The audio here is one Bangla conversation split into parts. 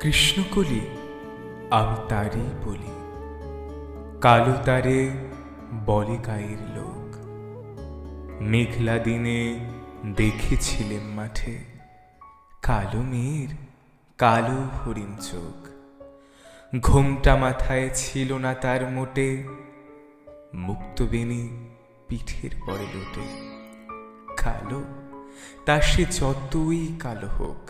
কৃষ্ণকলি আমি তারই বলি। কালো তারে বলে গায়ের লোক। মেঘলা দিনে দেখেছিলেন মাঠে, কালো মেয়ের কালো হরিণ চোখ। ঘোমটা মাথায় ছিল না তার মোটে মুক্তবেণী পিঠের পরে লোটে। কালো, তা সে যতই কালো হোক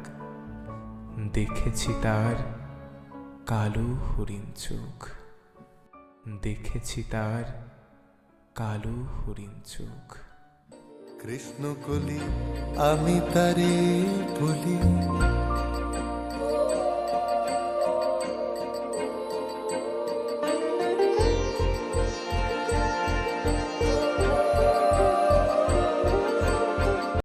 দেখেছি তার কালো হরিণ চোখ। দেখেছি তার কালো হরিণ চোখ। কৃষ্ণকলি আমি তারে বলি